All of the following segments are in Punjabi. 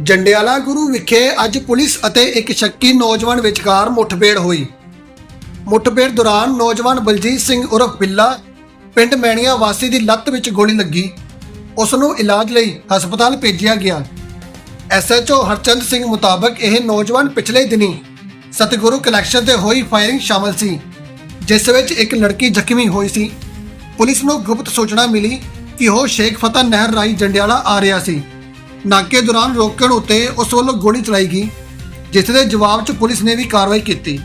ਜੰਡਿਆਲਾ ਗੁਰੂ ਵਿਖੇ ਅੱਜ ਪੁਲਿਸ ਅਤੇ ਇੱਕ ਸ਼ੱਕੀ ਨੌਜਵਾਨ ਵਿਚਕਾਰ ਮੁੱਠਭੇੜ ਹੋਈ। ਮੁੱਠਭੇੜ ਦੌਰਾਨ ਨੌਜਵਾਨ ਬਲਜੀਤ ਸਿੰਘ ਉਰਫ ਬਿੱਲਾ ਪਿੰਡ ਮੈਣੀਆਂ ਵਾਸੀ ਦੀ ਲੱਤ ਵਿੱਚ ਗੋਲੀ ਲੱਗੀ। ਉਸ ਨੂੰ ਇਲਾਜ ਲਈ ਹਸਪਤਾਲ ਭੇਜਿਆ ਗਿਆ। ਐਸਐਚਓ ਹਰਚੰਦ ਸਿੰਘ ਮੁਤਾਬਕ ਇਹ ਨੌਜਵਾਨ ਪਿਛਲੇ ਦਿਨੀ ਸਤਿਗੁਰੂ ਕਲੈਕਸ਼ਨ ਤੇ ਹੋਈ ਫਾਇਰਿੰਗ ਸ਼ਾਮਲ ਸੀ, ਜਿਸ ਵਿੱਚ ਇੱਕ ਲੜਕੀ ਜ਼ਖਮੀ ਹੋਈ ਸੀ। ਪੁਲਿਸ ਨੂੰ ਗੁਪਤ ਸੂਚਨਾ ਮਿਲੀ ਕਿ ਉਹ ਸ਼ੇਖ ਫਤਿਹ ਨਹਿਰ ਰਾਹੀਂ ਜੰਡਿਆਲਾ ਆ ਰਿਹਾ ਸੀ। ਨਾਕੇ ਦੌਰਾਨ ਰੋਕਣ ਉੱਤੇ ਉਸ ਵੱਲੋਂ ਗੋਲੀ ਚਲਾਈ ਗਈ, ਜਿਸ ਦੇ ਜਵਾਬ 'ਚ ਪੁਲਿਸ ਨੇ ਵੀ ਕਾਰਵਾਈ ਕੀਤੀ।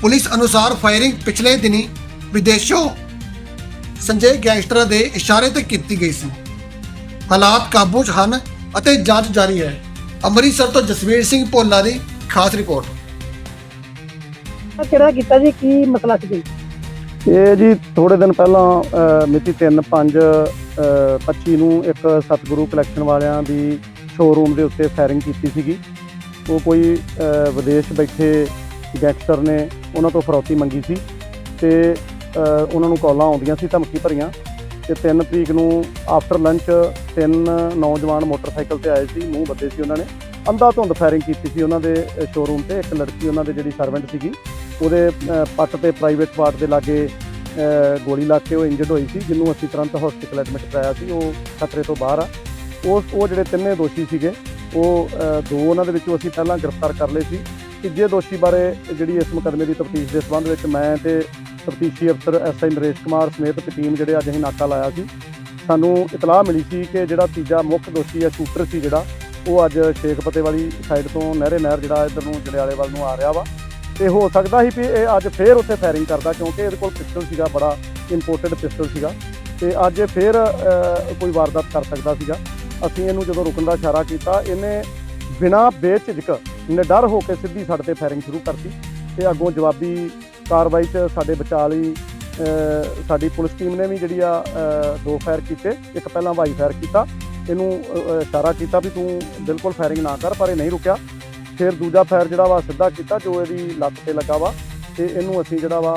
ਪੁਲਿਸ ਅਨੁਸਾਰ ਫਾਇਰਿੰਗ ਪਿਛਲੇ ਦਿਨੀ ਵਿਦੇਸ਼ੋਂ ਸੰਜੇ ਗੈਂਗਸਟਰਾਂ ਦੇ ਇਸ਼ਾਰੇ ਤੇ ਕੀਤੀ ਗਈ ਸੀ। ਹਾਲਾਤ ਕਾਬੂ 'ਚ ਹਨ ਅਤੇ ਜਾਂਚ ਜਾਰੀ ਹੈ। ਅੰਮ੍ਰਿਤਸਰ ਤੋਂ ਜਸਵੀਰ ਸਿੰਘ ਭੋਲਾ ਦੀ ਖਾਸ ਰਿਪੋਰਟ। ਕਿਹੜਾ ਕੀਤਾ ਜੀ? ਕੀ ਮਸਲਾ ਸੀ? ਇਹ ਜੀ ਥੋੜੇ ਦਿਨ ਪਹਿਲਾਂ ਮਿਤੀ 3 5 25 ਨੂੰ ਇੱਕ ਸਤਿਗੁਰੂ ਕਲੈਕਸ਼ਨ ਵਾਲਿਆਂ ਦੀ ਸ਼ੋਰੂਮ ਦੇ ਉੱਤੇ ਫਾਇਰਿੰਗ ਕੀਤੀ ਸੀਗੀ। ਉਹ ਕੋਈ ਵਿਦੇਸ਼ ਬੈਠੇ ਗੈਂਗਸਟਰ ਨੇ ਉਹਨਾਂ ਤੋਂ ਫਰੌਤੀ ਮੰਗੀ ਸੀ ਤੇ ਉਹਨਾਂ ਨੂੰ ਕਾਲਾਂ ਆਉਂਦੀਆਂ ਸੀ ਧਮਕੀ ਭਰੀਆਂ ਤੇ 3 ਤਰੀਕ ਨੂੰ ਆਫਟਰ ਲੰਚ ਤਿੰਨ ਨੌਜਵਾਨ ਮੋਟਰਸਾਈਕਲ ਤੇ ਆਏ ਸੀ, ਮੂੰਹ ਬੱਦੇ ਸੀ ਉਹਨਾਂ ਨੇ। ਅੰਧਾ ਧੁੰਦ ਫਾਇਰਿੰਗ ਕੀਤੀ ਸੀ ਉਹਨਾਂ ਦੇ ਸ਼ੋਰੂਮ ਤੇ, ਇੱਕ ਲੜਕੀ ਉਹਨਾਂ ਦੇ ਜਿਹੜੀ ਸਰਵੈਂਟ ਸੀਗੀ। ਉਹਦੇ ਪੱਟ ਤੇ ਪ੍ਰਾਈਵੇਟ ਪਾਰਟ ਦੇ ਲਾਗੇ ਗੋਲੀ ਲੱਗ ਕੇ ਉਹ ਇੰਜਰਡ ਹੋਈ ਸੀ, ਜਿਹਨੂੰ ਅਸੀਂ ਤੁਰੰਤ ਹਸਪੀਟਲ ਐਡਮਿਟ ਕਰਾਇਆ ਸੀ, ਉਹ ਖਤਰੇ ਤੋਂ ਬਾਹਰ ਆ। ਉਸ, ਉਹ ਜਿਹੜੇ ਤਿੰਨੇ ਦੋਸ਼ੀ ਸੀਗੇ, ਉਹ ਦੋ ਉਹਨਾਂ ਦੇ ਵਿੱਚੋਂ ਅਸੀਂ ਪਹਿਲਾਂ ਗ੍ਰਿਫਤਾਰ ਕਰ ਲਏ ਸੀ। ਤੀਜੇ ਦੋਸ਼ੀ ਬਾਰੇ ਜਿਹੜੀ ਇਸ ਮੁਕੱਦਮੇ ਦੀ ਤਫਤੀਸ਼ ਦੇ ਸੰਬੰਧ ਵਿੱਚ ਮੈਂ ਤੇ ਤਫਤੀਸ਼ੀ ਅਫਸਰ ਐਸਆਈ ਨਰੇਸ਼ ਕੁਮਾਰ ਸਮੇਤ ਟੀਮ ਜਿਹੜੇ ਅੱਜ ਅਸੀਂ ਨਾਕਾ ਲਾਇਆ ਸੀ, ਸਾਨੂੰ ਇਤਲਾਹ ਮਿਲੀ ਸੀ ਕਿ ਜਿਹੜਾ ਤੀਜਾ ਮੁੱਖ ਦੋਸ਼ੀ ਹੈ, ਸ਼ੂਟਰ ਸੀ ਜਿਹੜਾ, ਉਹ ਅੱਜ ਸ਼ੇਖਪਤੇ ਵਾਲੀ ਸਾਈਡ ਤੋਂ ਨਹਿਰੇ ਨਹਿਰ ਜਿਹੜਾ ਇੱਧਰ ਨੂੰ ਜੜਿਆਲੇ ਵੱਲ ਨੂੰ ਆ ਰਿਹਾ ਵਾ। ਤੇ ਹੋ ਸਕਦਾ ਸੀ ਵੀ ਇਹ ਅੱਜ ਫੇਰ ਉੱਥੇ ਫਾਇਰਿੰਗ ਕਰਦਾ, ਕਿਉਂਕਿ ਇਹਦੇ ਕੋਲ ਪਿਸਟਲ ਸੀਗਾ, ਬੜਾ ਇੰਪੋਰਟਡ ਪਿਸਟਲ ਸੀਗਾ। ਤੇ ਅੱਜ ਇਹ ਫੇਰ ਕੋਈ ਵਾਰਦਾਤ ਕਰ ਸਕਦਾ ਸੀਗਾ। ਅਸੀਂ ਇਹਨੂੰ ਜਦੋਂ ਰੁਕਣ ਦਾ ਇਸ਼ਾਰਾ ਕੀਤਾ, ਇਹਨੇ ਬਿਨਾਂ ਬੇਝਿਜਕ ਨਿਡਰ ਹੋ ਕੇ ਸਿੱਧੀ ਸਾਡੇ ਤੇ ਫਾਇਰਿੰਗ ਸ਼ੁਰੂ ਕਰਤੀ। ਤੇ ਅੱਗੋਂ ਜਵਾਬੀ ਕਾਰਵਾਈ 'ਚ ਸਾਡੇ ਬਚਾਅ ਲਈ ਸਾਡੀ ਪੁਲਿਸ ਟੀਮ ਨੇ ਵੀ ਜਿਹੜੀ ਆ ਦੋ ਫਾਇਰ ਕੀਤੇ। ਇੱਕ ਪਹਿਲਾਂ ਹਵਾਈ ਫਾਇਰ ਕੀਤਾ। ਇਹਨੂੰ ਇਸ਼ਾਰਾ ਕੀਤਾ ਵੀ ਤੂੰ ਬਿਲਕੁਲ ਫਾਇਰਿੰਗ ਨਾ ਕਰ, ਪਰ ਇਹ ਨਹੀਂ ਰੁਕਿਆ। ਫਿਰ ਦੂਜਾ ਫਾਇਰ ਜਿਹੜਾ ਵਾ ਸਿੱਧਾ ਕੀਤਾ ਜੋ ਇਹਦੀ ਲੱਤ ਤੇ ਲੱਗਾ ਵਾ ਤੇ ਇਹਨੂੰ ਅਸੀਂ ਜਿਹੜਾ ਵਾ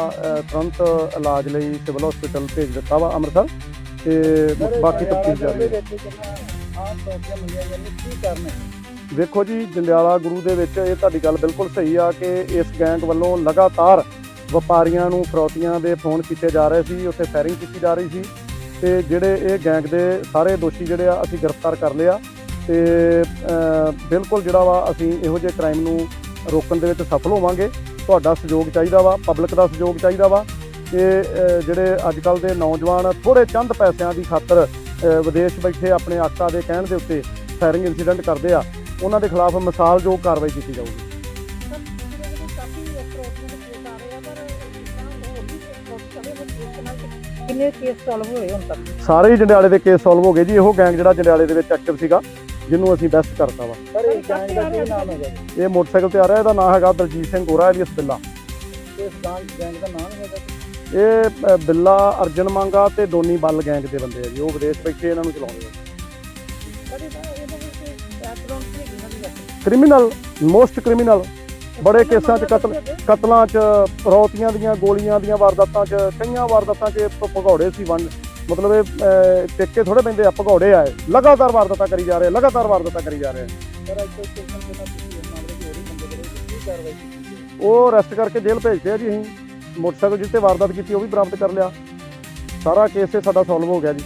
ਤੁਰੰਤ ਇਲਾਜ ਲਈ ਸਿਵਲ ਹਸਪੀਟਲ ਭੇਜ ਦਿੱਤਾ ਵਾ ਅੰਮ੍ਰਿਤਸਰ ਤੇ ਬਾਕੀ ਤਫਤੀਸ਼ ਜਾਰੀ ਹੈ। ਵੇਖੋ ਜੀ ਜੰਡਿਆਲਾ ਗੁਰੂ ਦੇ ਵਿੱਚ ਇਹ ਤੁਹਾਡੀ ਗੱਲ ਬਿਲਕੁਲ ਸਹੀ ਆ ਕਿ ਇਸ ਗੈਂਗ ਵੱਲੋਂ ਲਗਾਤਾਰ ਵਪਾਰੀਆਂ ਨੂੰ ਫਰੌਤੀਆਂ ਦੇ ਫੋਨ ਕੀਤੇ ਜਾ ਰਹੇ ਸੀ ਉੱਥੇ ਫਾਇਰਿੰਗ ਕੀਤੀ ਜਾ ਰਹੀ ਸੀ ਤੇ ਜਿਹੜੇ ਇਹ ਗੈਂਗ ਦੇ ਸਾਰੇ ਦੋਸ਼ੀ ਜਿਹੜੇ ਆ ਅਸੀਂ ਗ੍ਰਿਫਤਾਰ ਕਰ ਲਿਆ ਤੇ ਬਿਲਕੁਲ ਜਿਹੜਾ ਵਾ ਅਸੀਂ ਇਹੋ ਜਿਹੇ ਕ੍ਰਾਈਮ ਨੂੰ ਰੋਕਣ ਦੇ ਵਿੱਚ ਸਫਲ ਹੋਵਾਂਗੇ। ਤੁਹਾਡਾ ਸਹਿਯੋਗ ਚਾਹੀਦਾ ਵਾ ਪਬਲਿਕ ਦਾ ਸਹਿਯੋਗ ਚਾਹੀਦਾ ਵਾ। ਕਿ ਜਿਹੜੇ ਅੱਜ ਕੱਲ ਦੇ ਨੌਜਵਾਨ ਥੋੜੇ ਚੰਦ ਪੈਸਿਆਂ ਦੀ ਖਾਤਰ ਵਿਦੇਸ਼ ਬੈਠੇ ਆਪਣੇ ਆਕਾ ਦੇ ਕਹਿਣ ਦੇ ਉੱਤੇ ਫਾਇਰਿੰਗ ਇਨਸੀਡੈਂਟ ਕਰਦੇ ਆ ਉਹਨਾਂ ਦੇ ਖਿਲਾਫ ਮਿਸਾਲ ਜੋ ਕਾਰਵਾਈ ਕੀਤੀ ਜਾਊਗੀ। ਕਿੰਨੇ ਕੇਸ ਸੋਲਵ ਹੋਏ ਹੁਣ ਤੱਕ? ਸਾਰੇ ਜੰਡਿਆਲੇ ਦੇ ਕੇਸ ਸੋਲਵ ਹੋ ਗਏ ਜੀ ਇਹੋ ਗੈਂਗ ਜਿਹੜਾ ਜੰਡਿਆਲੇ ਦੇ ਵਿੱਚ ਐਕਟਿਵ ਸੀਗਾ। ਜਿਹਨੂੰ ਅਸੀਂ ਬੈਸਟ ਕਰਤਾ ਵਾ। ਸਰ ਇਹ ਗੈਂਗ ਦਾ ਕੀ ਨਾਮ ਹੈਗਾ ਜੀ ਇਹ ਮੋਟਰਸਾਈਕਲ ਤੇ ਆ ਰਿਹਾ ਇਹਦਾ ਨਾਮ ਹੈਗਾ ਦਲਜੀਤ ਸਿੰਘ ਗੋਰਾ ਐਲੀਅਸ ਬਿੱਲਾ। ਇਸ ਗੈਂਗ ਦਾ ਨਾਮ ਹੈਗਾ? ਜੀ ਇਹ ਅ, ਬਿੱਲਾ ਅਰਜਨ ਮੰਗਾ ਤੇ ਡੋਨੀ ਬੱਲ ਗੈਂਗ ਦੇ ਬੰਦੇ ਆ ਜੀ। ਉਹ ਵਿਦੇਸ਼ ਬੈਠੇ ਇਹਨਾਂ ਨੂੰ ਚਲਾਉਂਦੇ ਆ। ਸਰ ਇਹਦਾ ਇਹਦਾ ਵਿੱਚ ਬੈਕਗ੍ਰਾਉਂਡ ਨਹੀਂ ਇਹਨਾਂ ਦੀ ਵੈਸੇ। ਕ੍ਰਿਮੀਨਲ ਮੋਸਟ ਕ੍ਰਿਮੀਨਲ ਬੜੇ ਕੇਸਾਂ 'ਚ ਕਤਲ ਕਤਲਾਂ 'ਚ ਰੌਤੀਆਂ ਦੀਆਂ ਗੋਲੀਆਂ ਦੀਆਂ ਵਾਰਦਾਤਾਂ 'ਚ ਕਈਆਂ ਵਾਰਦਾਤਾਂ 'ਚ ਭ- ਭਗੌੜੇ ਸੀ ਵੰਡ ਮਤਲਬ ਇਹ ਟਿੱਕੇ ਥੋੜੇ ਪੈਂਦੇ ਆ ਭਗੌੜੇ ਆਏ ਲਗਾਤਾਰ ਵਾਰਦਾਤਾਂ ਕਰੀ ਜਾ ਰਹੇ ਲਗਾਤਾਰ ਵਾਰਦਾਤਾਂ ਕਰੀ ਜਾ ਰਹੇ ਤੋਂ ਤੇ ਉਹ ਅਰੈਸਟ ਕਰਕੇ ਜੇਲ੍ਹ ਭੇਜਦੇ ਆ ਜੀ ਅਸੀਂ। ਮੋਟਰਸਾਈਕਲ ਜਿੱਤੇ ਵਾਰਦਾਤ ਕੀਤੀ ਉਹ ਵੀ ਬਰਾਮਦ ਕਰ ਲਿਆ। ਸਾਰਾ ਕੇਸ ਇਹ ਸਾਡਾ ਸੋਲਵ ਹੋ ਗਿਆ ਜੀ।